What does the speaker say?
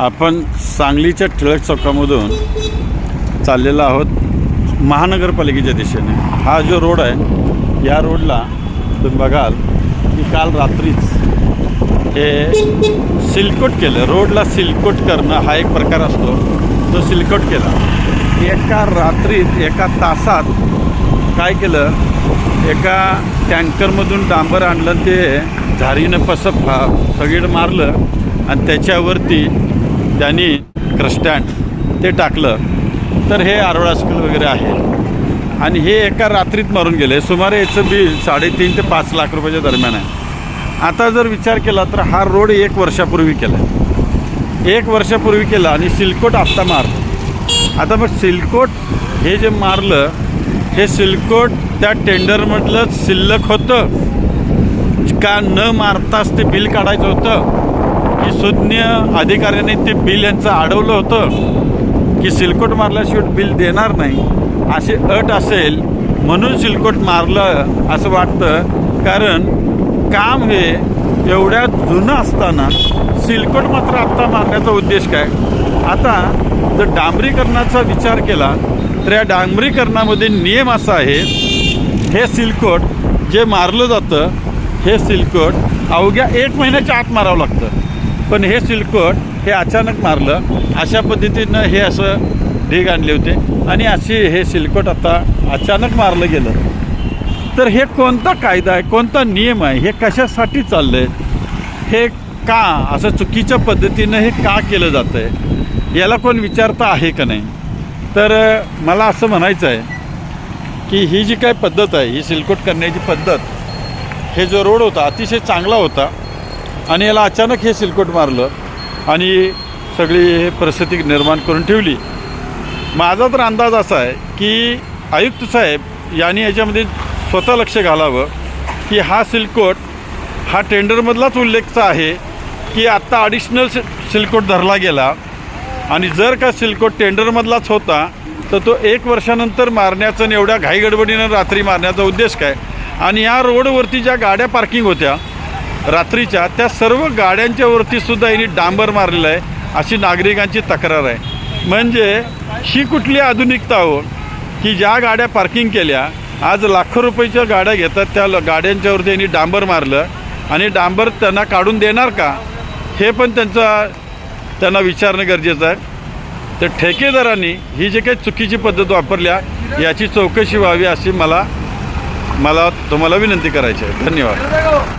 आपण सांगलीच्या टिळक चौकामधून चाललेलो आहोत महानगरपालिकेच्या दिशेने. हा जो रोड आहे या रोडला तुम्ही बघाल की काल रात्रीच हे सिलकोट केलं. रोडला सिलकोट करणं हा एक प्रकार असतो. तो सिलकोट केला. एका रात्रीत एका तासात काय केलं? एका टँकरमधून डांबर आणलं ते झारीनं पसप फा मारलं आणि त्याच्यावरती त्यांनी क्रस्टँड ते टाकलं तर हे आरोळा स्कूल वगैरे आहे. आणि हे एका रात्रीत मारून गेले. सुमारे याचं बिल साडेतीन ते पाच लाख रुपयाच्या दरम्यान आहे. आता जर विचार केला तर हा रोड एक वर्षापूर्वी केला. एक वर्षापूर्वी केला आणि सिलकोट आत्ता मारलं. आता मग सिलकोट हे जे मारलं हे सिलकोट त्या टेंडरमधलं शिल्लक होतं. का न मारताच ते बिल काढायचं होतं? की सुज्ञ अधिकाऱ्याने ते बिल यांचं अडवलं होतं की सिलकोट मारल्याशिवाय बिल देणार नाही. अशी अट असेल म्हणून सिलकोट मारलं असं वाटतं. कारण काम हे एवढ्या जुनं असताना सिलकोट मात्र आत्ता मारण्याचा उद्देश काय? आता जर डांबरीकरणाचा विचार केला तर या डांबरीकरणामध्ये नियम असा आहे हे सिलकोट जे मारलं जातं हे सिलकोट अवघ्या एक महिन्याच्या आत मारावं लागतं. पण हे सिलकोट हे अचानक मारलं. अशा पद्धतीनं हे असं ढीग आणले होते. आणि अशी हे सिलकोट आता अचानक मारलं गेलं. तर हे कोणता कायदा आहे? कोणता नियम आहे? हे कशासाठी चाललं आहे हे का असं चुकीच्या पद्धतीनं हे का केलं जातं आहे याला कोण विचारता आहे का नाही? तर मला असं म्हणायचं आहे की ही जी काय पद्धत आहे ही सिलकोट करण्याची पद्धत हे जो रोड होता अतिशय चांगला होता. आणि याला अचानक हे सिलकोट मारलं आणि सगळी हे परिस्थिती निर्माण करून ठेवली. माझा तर अंदाज असा आहे की आयुक्त साहेब यांनी याच्यामध्ये स्वतः लक्ष घालावं की हा सिलकोट हा टेंडरमधलाच उल्लेखचा आहे की आत्ता ॲडिशनल सि सिलकोट धरला गेला आणि जर का सिलकोट टेंडरमधलाच होता तर तो एक वर्षानंतर मारण्याचं आणि एवढ्या घाईगडबडीनं रात्री मारण्याचा उद्देश काय? आणि या रोडवरती ज्या गाड्या पार्किंग होत्या रात्रीच्या त्या सर्व गाड्यांच्या वरती सुद्धा यांनी डांबर मारलेलं आहे अशी नागरिकांची तक्रार आहे. म्हणजे ही कुठली आधुनिकता हो की ज्या गाड्या पार्किंग केल्या आज लाखो रुपयाच्या गाड्या घेतात त्या ल- गाड्यांच्यावरती यांनी डांबर मारलं आणि डांबर त्यांना काढून देणार का हे पण त्यांचा त्यांना विचारणं गरजेचं आहे. तर ठेकेदारांनी ही जी काही चुकीची पद्धत वापरल्या याची चौकशी व्हावी अशी मला मला तुम्हाला विनंती करायची आहे. धन्यवाद.